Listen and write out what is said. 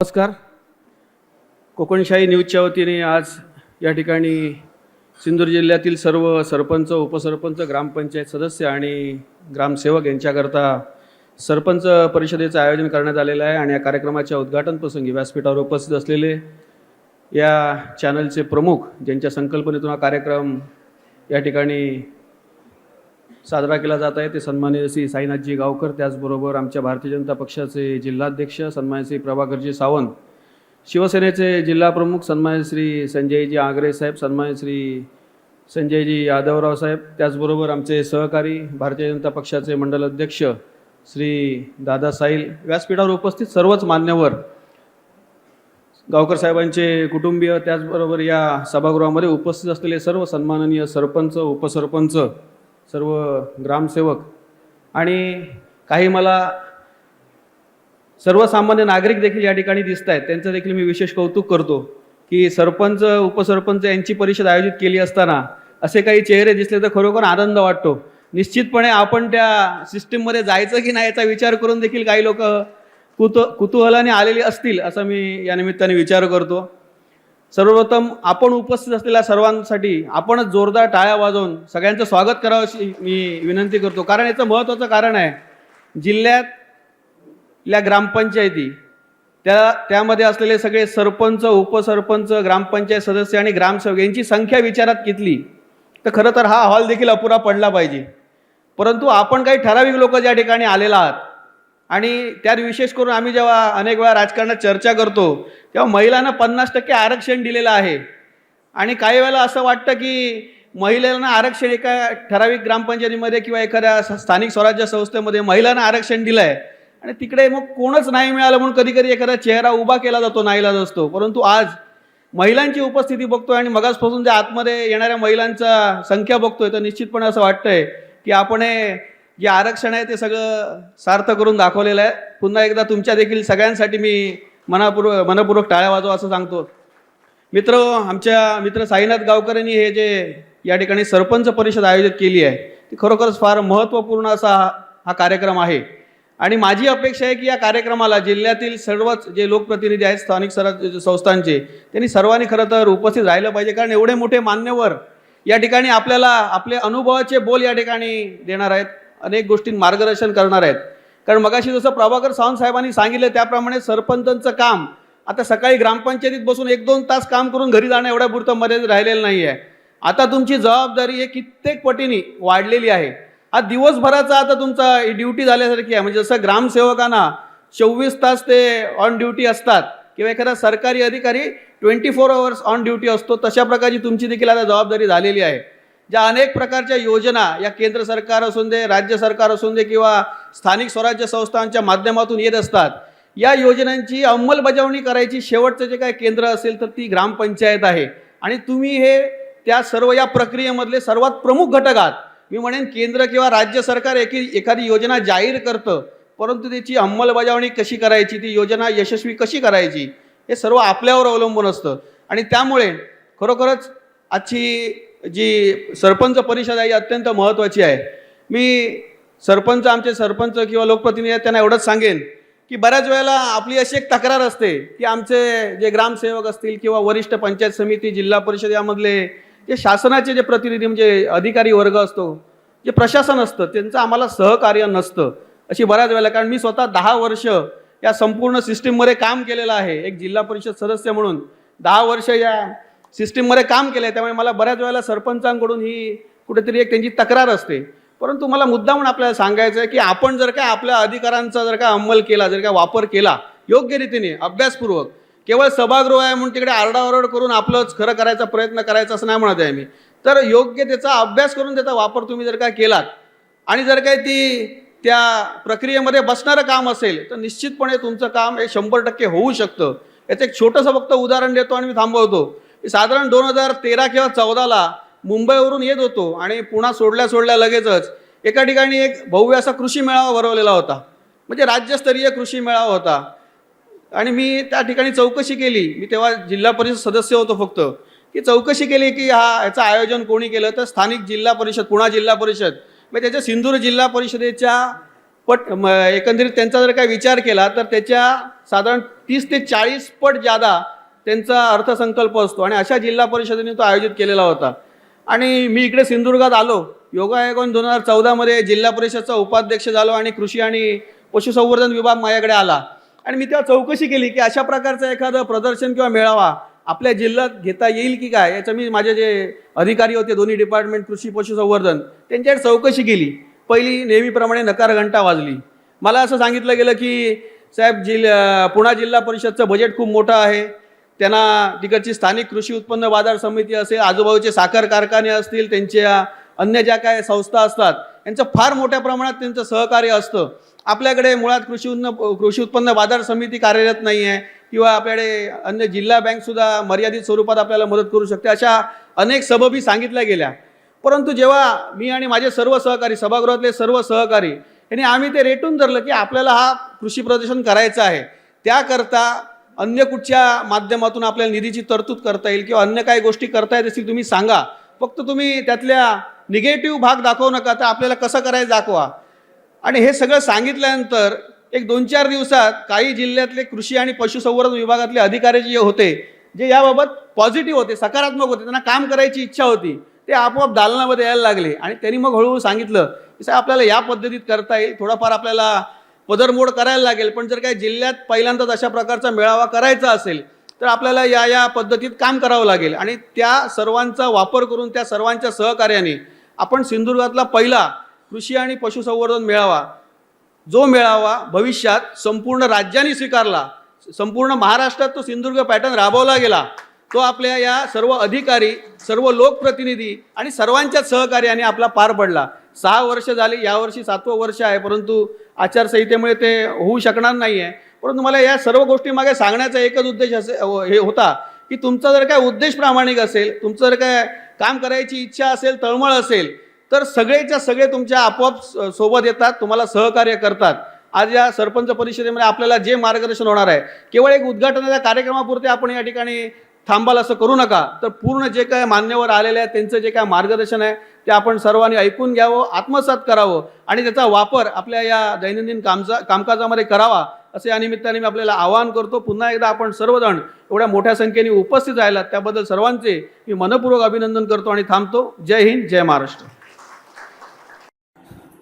नमस्कार. कोकणशाही न्यूजच्या वतीने आज या ठिकाणी सिंधूर जिल्ह्यातील सर्व सरपंच उपसरपंच ग्रामपंचायत सदस्य आणि ग्रामसेवक यांच्याकरता सरपंच परिषदेचं आयोजन करण्यात आलेलं आहे आणि या कार्यक्रमाच्या उद्घाटन प्रसंगी व्यासपीठावर उपस्थित असलेले या चॅनलचे प्रमुख ज्यांच्या संकल्पनेतून हा कार्यक्रम या ठिकाणी साजरा केला जात आहे. ते सन्माननीय श्री साईनाथजी गावकर त्याचबरोबर आमच्या भारतीय जनता पक्षाचे जिल्हाध्यक्ष सन्मान्य श्री प्रभाकरजी सावंत शिवसेनेचे जिल्हाप्रमुख सन्मान्य श्री संजयजी आगरे साहेब सन्मान्य श्री संजयजी यादवराव साहेब त्याचबरोबर आमचे सहकारी भारतीय जनता पक्षाचे मंडल अध्यक्ष श्री दादा साईल व्यासपीठावर उपस्थित सर्वच मान्यवर गावकर साहेबांचे कुटुंबीय त्याचबरोबर या सभागृहामध्ये उपस्थित असलेले सर्व सन्माननीय सरपंच उपसरपंच सर्व ग्रामसेवक आणि काही मला सर्वसामान्य नागरिक देखील या ठिकाणी दिसत आहेत त्यांचं देखील मी विशेष कौतुक करतो की सरपंच उपसरपंच यांची परिषद आयोजित केली असताना असे काही चेहरे दिसले तर खरोखर आनंद वाटतो. निश्चितपणे आपण त्या सिस्टीममध्ये जायचं की नाही याचा विचार करून देखील काही लोक कुतू कुतूहलाने आलेली असतील असं मी या निमित्ताने विचार करतो. सर्वप्रथम आपण उपस्थित असलेल्या सर्वांसाठी आपणच जोरदार टाळ्या वाजवून सगळ्यांचं स्वागत करावं अशी मी विनंती करतो. कारण याचं महत्त्वाचं कारण आहे जिल्ह्यातल्या ग्रामपंचायती त्या त्यामध्ये असलेले सगळे सरपंच उपसरपंच ग्रामपंचायत सदस्य आणि ग्रामसेवक यांची संख्या विचारात घेतली तर खरं तर हा हॉल देखील अपुरा पडला पाहिजे. परंतु आपण काही ठराविक लोक ज्या ठिकाणी आलेला आहात आणि त्यात विशेष करून आम्ही जेव्हा अनेक वेळा राजकारणात चर्चा करतो तेव्हा महिलांना पन्नास टक्के आरक्षण दिलेलं आहे. आणि काही वेळेला असं वाटतं की महिलांना आरक्षण एका ठराविक ग्रामपंचायतीमध्ये किंवा एखाद्या स्थानिक स्वराज्य संस्थेमध्ये महिलांना आरक्षण दिलं आहे आणि तिकडे मग कोणच नाही मिळालं म्हणून कधी कधी एखादा चेहरा उभा केला जातो नाईलाज असतो. परंतु आज महिलांची उपस्थिती बघतोय आणि मगासपासून त्या आतमध्ये येणाऱ्या महिलांचा संख्या बघतोय तर निश्चितपणे असं वाटतंय की आपण हे जे आरक्षण आहे ते सगळं सार्थ करून दाखवलेलं आहे. पुन्हा एकदा तुमच्या देखील सगळ्यांसाठी मी मनापूर्वक मनपूर्वक टाळ्या वाजवा असं सांगतो. मित्र आमच्या मित्र साईनाथ गावकरांनी हे जे या ठिकाणी सरपंच परिषद आयोजित केली आहे ती खरोखरच फार महत्त्वपूर्ण असा हा हा कार्यक्रम आहे. आणि माझी अपेक्षा आहे की या कार्यक्रमाला जिल्ह्यातील सर्वच जे लोकप्रतिनिधी आहेत स्थानिक स्वराज्य संस्थांचे त्यांनी सर्वांनी खरं तर उपस्थित राहिलं पाहिजे. कारण एवढे मोठे मान्यवर या ठिकाणी आपल्याला आपले अनुभवाचे बोल या ठिकाणी देणार आहेत. अनेक गोष्टी मार्गदर्शन करणार आहेत. कारण मगाशी जसं प्रभाकर सावंत साहेबांनी सांगितलं त्याप्रमाणे सरपंचांचं काम आता सकाळी ग्रामपंचायतीत बसून एक दोन तास काम करून घरी जाणं एवढ्या पुरतं मर्यादित राहिलेलं नाही आहे. आता तुमची जबाबदारी हे कित्येक पटीने वाढलेली आहे. आज दिवसभराचा आता तुमचा ड्युटी झाल्यासारखी आहे. म्हणजे जसं ग्रामसेवकांना चोवीस तास ते ऑन ड्युटी असतात किंवा एखादा सरकारी अधिकारी twenty four hours on duty असतो तशा प्रकारची तुमची देखील आता जबाबदारी झालेली आहे. ज्या अनेक प्रकारच्या योजना या केंद्र सरकार असून दे राज्य सरकार असून दे किंवा स्थानिक स्वराज्य संस्थांच्या माध्यमातून येत असतात या योजनांची अंमलबजावणी करायची शेवटचं जे काय केंद्र असेल तर ती ग्रामपंचायत आहे. आणि तुम्ही हे त्या सर्व या प्रक्रियेमधले सर्वात प्रमुख घटक आहात. मी म्हणेन केंद्र किंवा राज्य सरकार एकी एखादी योजना जाहीर करतं परंतु त्याची अंमलबजावणी कशी करायची ती योजना यशस्वी कशी करायची हे सर्व आपल्यावर अवलंबून असतं. आणि त्यामुळे खरोखरच आजची जी सरपंच परिषद आहे ही अत्यंत महत्त्वाची आहे. मी सरपंच आमचे सरपंच किंवा लोकप्रतिनिधी आहेत त्यांना एवढंच सांगेन की बऱ्याच वेळेला आपली अशी एक तक्रार असते की आमचे जे ग्रामसेवक असतील किंवा वरिष्ठ पंचायत समिती जिल्हा परिषद यामधले जे शासनाचे जे प्रतिनिधी म्हणजे अधिकारी वर्ग असतो जे प्रशासन असतं त्यांचं आम्हाला सहकार्य नसतं अशी बऱ्याच वेळेला. कारण मी स्वतः दहा वर्ष या संपूर्ण सिस्टीममध्ये काम केलेलं आहे. एक जिल्हा परिषद सदस्य म्हणून. दहा वर्ष या सिस्टीममध्ये काम केलं आहे त्यामुळे मला बऱ्याच वेळेला सरपंचांकडून ही कुठेतरी एक त्यांची तक्रार असते. परंतु मला मुद्दा म्हणून आपल्याला सांगायचं आहे की आपण जर काय आपल्या अधिकारांचा जर का अंमल केला जर का वापर केला योग्य रीतीने अभ्यासपूर्वक केवळ सभागृह आहे म्हणून तिकडे आरडाओरड करून आपलंच खरं करायचा प्रयत्न करायचा असं नाही म्हणत आहे मी. तर योग्य त्याचा अभ्यास करून त्याचा वापर तुम्ही जर काय केलात आणि जर काय ती त्या प्रक्रियेमध्ये बसणारं काम असेल तर निश्चितपणे तुमचं काम हे शंभर टक्के होऊ शकतं. याचं एक छोटंसं फक्त उदाहरण देतो आणि मी थांबवतो. साधारण दोन हजार तेरा किंवा चौदाला मुंबईवरून येत होतो आणि पुन्हा सोडल्या सोडल्या लगेचच एका ठिकाणी एक भव्य असा कृषी मेळावा भरवलेला होता. म्हणजे राज्यस्तरीय कृषी मेळावा होता. आणि मी त्या ठिकाणी चौकशी केली. मी तेव्हा जिल्हा परिषद सदस्य होतो फक्त. की चौकशी केली की हा याचं आयोजन कोणी केलं? तर स्थानिक जिल्हा परिषद पुणा जिल्हा परिषद. मग त्याच्या सिंधूर जिल्हा परिषदेच्या पट म- एकंदरीत त्यांचा जर काही विचार केला तर त्याच्या साधारण तीस ते चाळीस पट जादा त्यांचा अर्थसंकल्प असतो आणि अशा जिल्हा परिषदेने तो आयोजित केलेला होता. आणि मी इकडे सिंधुदुर्गात आलो. योगायोगाने दोन हजार चौदामध्ये जिल्हा परिषदचा उपाध्यक्ष झालो आणि कृषी आणि पशुसंवर्धन विभाग माझ्याकडे आला. आणि मी तेव्हा चौकशी केली की अशा प्रकारचं एखादं प्रदर्शन किंवा मेळावा आपल्या जिल्ह्यात घेता येईल की काय याचं मी माझे जे अधिकारी होते दोन्ही डिपार्टमेंट कृषी पशुसंवर्धन त्यांच्याकडे चौकशी केली. पहिली नेहमीप्रमाणे नकार घंटा वाजली. मला असं सांगितलं गेलं की साहेब जिल्हा पुणा जिल्हा परिषदचं बजेट खूप मोठं आहे. त्यांना तिकडची स्थानिक कृषी उत्पन्न बाजार समिती असेल आजूबाजूचे साखर कारखाने असतील त्यांच्या अन्य ज्या काय संस्था असतात यांचं फार मोठ्या प्रमाणात त्यांचं सहकार्य असतं. आपल्याकडे मुळात कृषी उत्पन्न कृषी उत्पन्न बाजार समिती कार्यरत नाही आहे किंवा आपल्याकडे अन्य जिल्हा बँकसुद्धा मर्यादित स्वरूपात आपल्याला मदत करू शकते अशा अनेक सबबी सांगितल्या गेल्या. परंतु जेव्हा मी आणि माझे सर्व सहकारी सभागृहातले सर्व सहकारी यांनी आम्ही ते रेटून धरलं की आपल्याला हा कृषी प्रदर्शन करायचं आहे. त्याकरता अन्य कुठच्या माध्यमातून आपल्याला निधीची तरतूद करता येईल किंवा अन्य काही गोष्टी करता येत असतील तुम्ही सांगा. फक्त तुम्ही त्यातल्या निगेटिव्ह भाग दाखवू नका तर आपल्याला कसं करायचं दाखवा. आणि हे सगळं सांगितल्यानंतर एक दोन चार दिवसात काही जिल्ह्यातले कृषी आणि पशुसंवर्धन विभागातले अधिकारी जे होते जे याबाबत पॉझिटिव्ह होते सकारात्मक होते त्यांना काम करायची इच्छा होती ते आपोआप दालनामध्ये यायला लागले. आणि त्यांनी मग हळूहळू सांगितलं की साहेब आपल्याला या पद्धतीत करता येईल थोडाफार आपल्याला पदरमोड करायला लागेल. पण जर काय जिल्ह्यात पहिल्यांदाच अशा प्रकारचा मेळावा करायचा असेल तर आपल्याला या या पद्धतीत काम करावं लागेल. आणि त्या सर्वांचा वापर करून त्या सर्वांच्या सहकार्याने आपण सिंधुदुर्गातला पहिला कृषी आणि पशुसंवर्धन मेळावा जो मेळावा भविष्यात संपूर्ण राज्याने स्वीकारला संपूर्ण महाराष्ट्रात तो सिंधुदुर्ग पॅटर्न राबवला गेला तो आपल्या या सर्व अधिकारी सर्व लोकप्रतिनिधी आणि सर्वांच्या सहकार्याने आपला पार पडला. सहा वर्ष झाली यावर्षी सातवं वर्ष आहे परंतु आचारसंहितेमुळे ते होऊ शकणार नाही आहे परंतु मला या सर्व गोष्टी मागे सांगण्याचा एकच उद्देश असे हे होता की तुमचा जर काय उद्देश प्रामाणिक असेल तुमचं जर काय काम करायची इच्छा असेल तळमळ असेल तर सगळेच्या सगळे तुमच्या आपोआप सोबत येतात तुम्हाला सहकार्य करतात. आज या सरपंच परिषदेमध्ये आपल्याला जे मार्गदर्शन होणार आहे केवळ एक उद्घाटनाच्या कार्यक्रमापुरते आपण या ठिकाणी थांबाल असं करू नका. तर पूर्ण जे काय मान्यवर आलेले आहेत त्यांचं जे काय मार्गदर्शन आहे ते आपण सर्वांनी ऐकून घ्यावं आत्मसात करावं आणि त्याचा वापर आपल्या या दैनंदिन कामचा कामकाजामध्ये करावा असे या निमित्ताने मी आपल्याला आवाहन करतो. पुन्हा एकदा आपण सर्वजण एवढ्या मोठ्या संख्येने उपस्थित राहिलात त्याबद्दल सर्वांचे मी मनपूर्वक अभिनंदन करतो आणि थांबतो. जय हिंद जय महाराष्ट्र.